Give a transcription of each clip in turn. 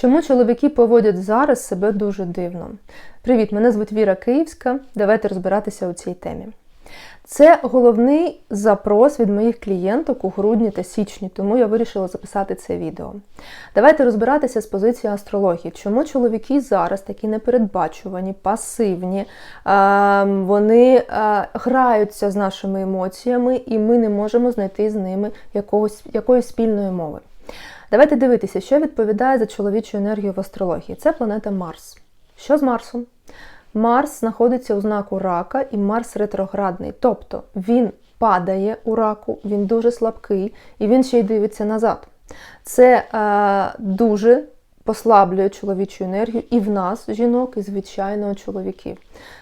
Чому чоловіки поводять зараз себе дуже дивно? Привіт, мене звуть Віра Київська. Давайте розбиратися у цій темі. Це головний запрос від моїх клієнток у грудні та січні, тому я вирішила записати це відео. Давайте розбиратися з позиції астрології. Чому чоловіки зараз такі непередбачувані, пасивні, вони граються з нашими емоціями, і ми не можемо знайти з ними якогось, якоїсь спільної мови. Давайте дивитися, що відповідає за чоловічу енергію в астрології. Це планета Марс. Що з Марсом? Марс знаходиться у знаку рака і Марс ретроградний. Тобто він падає у раку, він дуже слабкий і він ще й дивиться назад. Це е, дуже послаблює чоловічу енергію і в нас, жінок, і звичайно у чоловіків.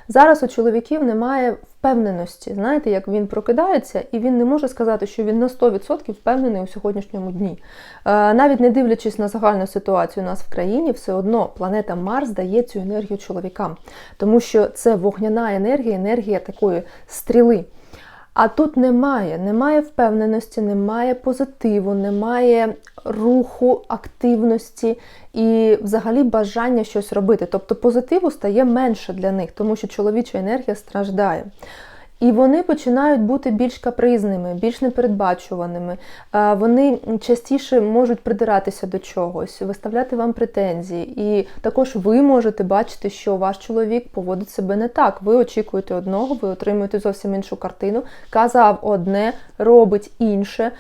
Зараз у чоловіків немає впевненості. Знаєте, як він прокидається, і він не може сказати, що він на 100% впевнений у сьогоднішньому дні. Е, навіть не дивлячись на загальну ситуацію у нас в країні, все одно планета Марс дає цю енергію чоловікам, тому що це вогняна енергія, енергія такої стріли. А тут немає, немає впевненості, немає позитиву, немає руху, активності і взагалі бажання щось робити. Тобто позитиву стає менше для них, тому що чоловіча енергія страждає. І вони починають бути більш капризними, більш непередбачуваними. Вони частіше можуть придиратися до чогось, виставляти вам претензії. І також ви можете бачити, що ваш чоловік поводить себе не так. Ви очікуєте одного, ви отримуєте зовсім іншу картину. Казав одне, робить інше.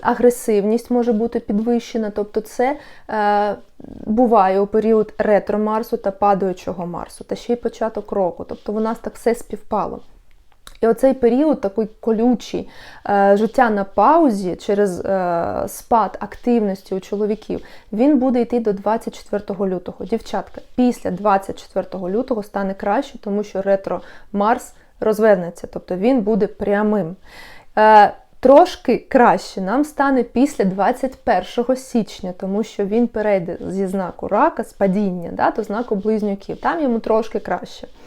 Агресивність може бути підвищена. Тобто, це буває у період ретро Марсу та падаючого Марсу, та ще й початок року. Тобто, у нас так все співпало. І оцей період, такий колючий е, життя на паузі через е, спад активності у чоловіків, він буде йти до 24 лютого. Дівчатка, після 24 лютого стане краще, тому що ретро Марс розвернеться, тобто він буде прямим. Е, Трошки краще нам стане після 21 січня, тому що він перейде зі знаку рака, з падіння да, до знаку близнюків. Там йому трошки краще.